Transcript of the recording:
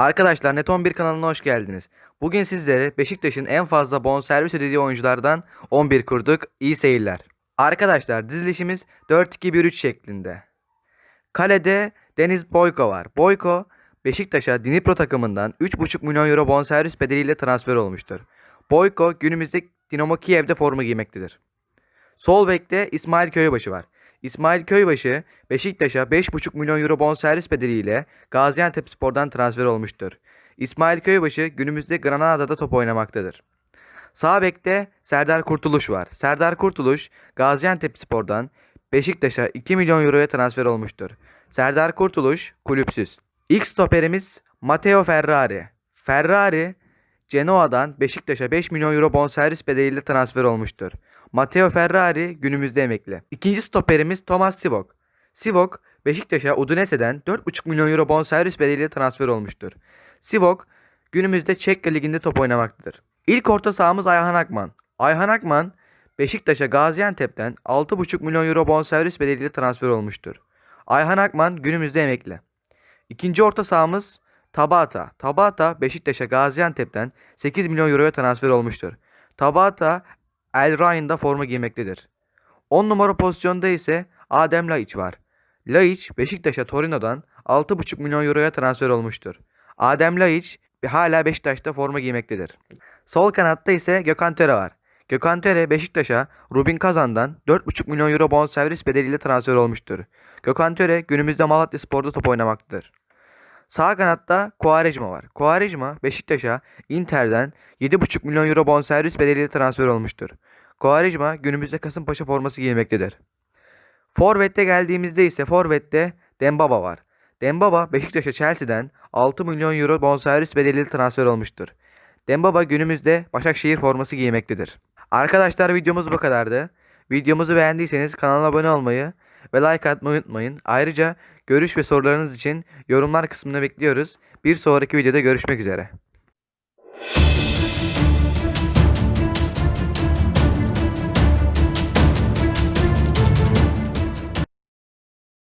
Arkadaşlar Net 11 kanalına hoş geldiniz. Bugün sizlere Beşiktaş'ın en fazla bonservis ödediği oyunculardan 11 kurduk. İyi seyirler. Arkadaşlar dizilişimiz 4-2-1-3 şeklinde. Kalede Deniz Boyko var. Boyko Beşiktaş'a Dnipro takımından 3,5 milyon euro bonservis bedeliyle transfer olmuştur. Boyko günümüzde Dinamo Kiev'de forma giymektedir. Sol bekte İsmail Köybaşı var. İsmail Köybaşı Beşiktaş'a 5,5 milyon euro bonservis bedeliyle Gaziantepspor'dan transfer olmuştur. İsmail Köybaşı günümüzde Granada'da top oynamaktadır. Sağ bekte Serdar Kurtuluş var. Serdar Kurtuluş Gaziantepspor'dan Beşiktaş'a 2 milyon euroya transfer olmuştur. Serdar Kurtuluş kulüpsüz. İlk stoperimiz Matteo Ferrari. Ferrari Genoa'dan Beşiktaş'a 5 milyon euro bonservis bedeliyle transfer olmuştur. Matteo Ferrari günümüzde emekli. İkinci stoperimiz Thomas Sivok. Sivok Beşiktaş'a Udinese'den 4,5 milyon euro bonservis bedeliyle transfer olmuştur. Sivok günümüzde Çekya Ligi'nde top oynamaktadır. İlk orta sahamız Ayhan Akman. Ayhan Akman Beşiktaş'a Gaziantep'ten 6,5 milyon euro bonservis bedeliyle transfer olmuştur. Ayhan Akman günümüzde emekli. İkinci orta sahamız Tabata. Tabata Beşiktaş'a Gaziantep'ten 8 milyon euroya transfer olmuştur. Tabata El Ryan'da forma giymektedir. 10 numara pozisyonda ise Adem Laiç var. Laiç Beşiktaş'a Torino'dan 6,5 milyon euroya transfer olmuştur. Adem Laiç hala Beşiktaş'ta forma giymektedir. Sol kanatta ise Gökhan Töre var. Gökhan Töre Beşiktaş'a Rubin Kazan'dan 4,5 milyon euro bonservis bedeliyle transfer olmuştur. Gökhan Töre günümüzde Malatya Spor'da top oynamaktadır. Sağ kanatta Quaresma var. Quaresma Beşiktaş'a Inter'den 7,5 milyon euro bonservis bedeliyle transfer olmuştur. Quaresma günümüzde Kasımpaşa forması giymektedir. Forvet'te geldiğimizde ise Forvet'te Dembaba var. Dembaba Beşiktaş'a Chelsea'den 6 milyon euro bonservis bedeliyle transfer olmuştur. Dembaba günümüzde Başakşehir forması giymektedir. Arkadaşlar videomuz bu kadardı. Videomuzu beğendiyseniz kanala abone olmayı ve like atmayı unutmayın. Ayrıca görüş ve sorularınız için yorumlar kısmına bekliyoruz. Bir sonraki videoda görüşmek üzere.